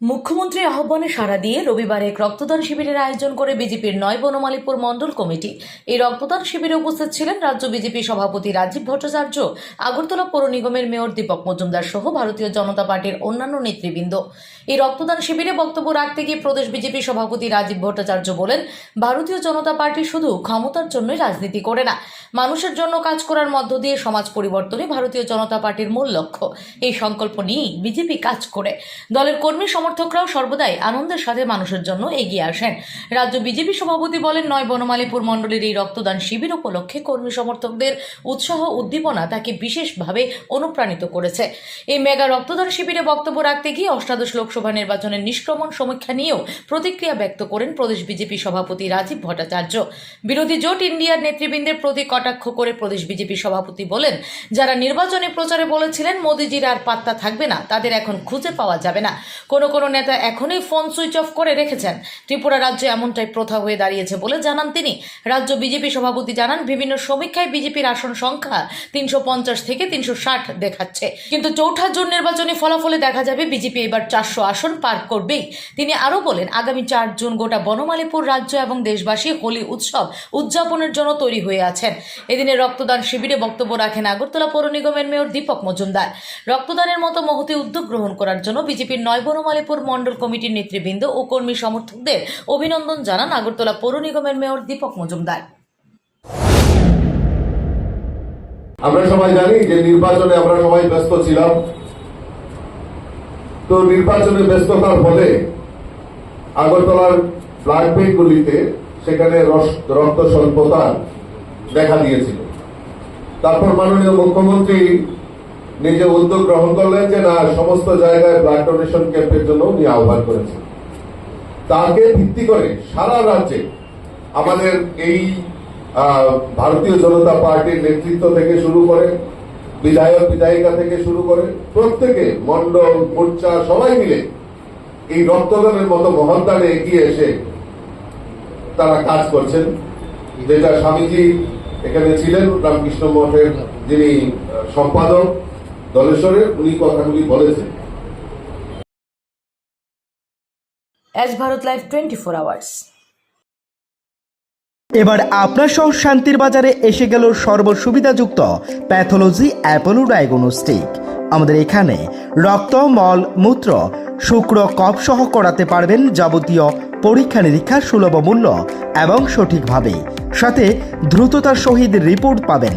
মুখ্যমন্ত্রী আহ্বানে সাড়া দিয়ে রবিবার এক রক্তদান শিবিরের আয়োজন করে বিজেপির নয় বনমালীপুর মণ্ডল কমিটি। এই রক্তদান শিবিরে উপস্থিত ছিলেন রাজ্য বিজেপি সভাপতি রাজীব ভট্টাচার্য, আগরতলা পৌর নিগমের মেয়র দীপক মজুমদার সহ ভারতীয় জনতা পার্টির অন্যান্য নেতৃবৃন্দ। এই রক্তদান শিবিরে বক্তব্য রাখতে গিয়ে প্রদেশ বিজেপি সভাপতি রাজীব ভট্টাচার্য বলেন, ভারতীয় জনতা পার্টি শুধু ক্ষমতার জন্যই রাজনীতি করে না, মানুষের জন্য কাজ করার মধ্য দিয়ে সমাজ পরিবর্তনে ভারতীয় জনতা পার্টির মূল লক্ষ্য। এই সংকল্প নিয়েই বিজেপি কাজ করে। দলের কর্মী সমর্থকরাও সর্বদাই আনন্দের সাথে মানুষের জন্য এগিয়ে আসেন। রাজ্য বিজেপি সভাপতি বলেন নয় বনমালীপুর মণ্ডলের এই রক্তদান শিবির উপলক্ষে কর্মী সমর্থকদের উৎসাহ, উদ্দীপনা তাকে বিশেষভাবে অনুপ্রাণিত করেছে। এই মেগা রক্তদান শিবিরে বক্তব্য রাখতে গিয়ে অষ্টাদশ লোকসভা নির্বাচনের নিষ্ক্রমণ সমীক্ষা নিয়েও প্রতিক্রিয়া ব্যক্ত করেন প্রদেশ বিজেপি সভাপতি রাজীব ভট্টাচার্য। বিরোধী জোট ইন্ডিয়ার নেতৃবৃন্দের প্রতি কটাক্ষ করে প্রদেশ বিজেপি সভাপতি বলেন, যারা নির্বাচনী প্রচারে বলেছিলেন মোদিজির আর পাত্তা থাকবে না, তাদের এখন খুঁজে পাওয়া যাবে না। কোনো কোনো নেতা এখনই ফোন সুইচ অফ করে রেখেছেন। ত্রিপুরা রাজ্যে এমনটাই প্রথা হয়ে দাঁড়িয়েছে বলে জানান তিনি। রাজ্য বিজেপি সভাপতি জানান, বিভিন্ন সমীক্ষায় বিজেপির আসন সংখ্যা তিনশো পঞ্চাশ থেকে তিনশো ষাট দেখাচ্ছে। কিন্তু চৌঠা জুন নির্বাচনী ফলাফলে দেখা যাবে বিজেপি এবার চারশো আসন পার করবেই। তিনি আরও বলেন, আগামী চার জুন গোটা বনমালীপুর রাজ্য এবং দেশবাসী হোলি উৎসব উদযাপনের জন্য তৈরি হয়ে আছেন। এদিনে রক্তদান শিবিরে বক্তব্য রাখেন আগরতলা পৌর নিগমের মেয়র দীপক মজুমদার। রক্তদানের মতো মহতি উদ্যোগ গ্রহণ করার জন্য বিজেপির নয় বনমালীপুর মণ্ডল কমিটির নেতৃবৃন্দ ও কর্মী সমর্থকদের অভিনন্দন জানান আগরতলা পৌর নিগমের মেয়র দীপক মজুমদার। আমরা সবাই জানি যে নির্বাচনে আমরা সবাই ব্যস্ত ছিলাম। তো নির্বাচনে ব্যস্ততার ফলে আগরতলার ব্লাড ব্যাঙ্কগুলিতে সেখানে রক্ত স্বল্পতা দেখা দিয়েছিল। তারপর মাননীয় মুখ্যমন্ত্রী নিজে উদ্যোগ গ্রহণ করলেন যে না, সমস্ত জায়গায় ব্লাড ডোনেশন ক্যাম্পের জন্য উনি আহ্বান করেছেন। তাকে ভিত্তি করে সারা রাজ্যে আমাদের এই ভারতীয় জনতা পার্টির নেতৃত্ব থেকে শুরু করে, বিধায়ক, বিধায়িকা থেকে শুরু করে প্রত্যেকে মন্ডল মোর্চা সবাই মিলে এই রক্তদানের মতো মহন্তানে এগিয়ে এসে তারা কাজ করছেন। যেটা স্বামীজি এখানে ছিলেন, রামকৃষ্ণ মঠের যিনি সম্পাদক দলেশ্বরের উনি কথাগুলি বলেছেন। As Bharat live twenty four hours. এবার আপনার সহ শান্তির বাজারে এসে গেল সর্বসুবিধাযুক্ত প্যাথোলজি অ্যাপোলো ডায়াগনোস্টিক আমাদের এখানে রক্ত মল মূত্র শুক্র কপ সহ করাতে পারবেন যাবতীয় পরীক্ষা নিরীক্ষা সুলভ মূল্য এবং সঠিকভাবে। সাথে দ্রুততার সহিত রিপোর্ট পাবেন।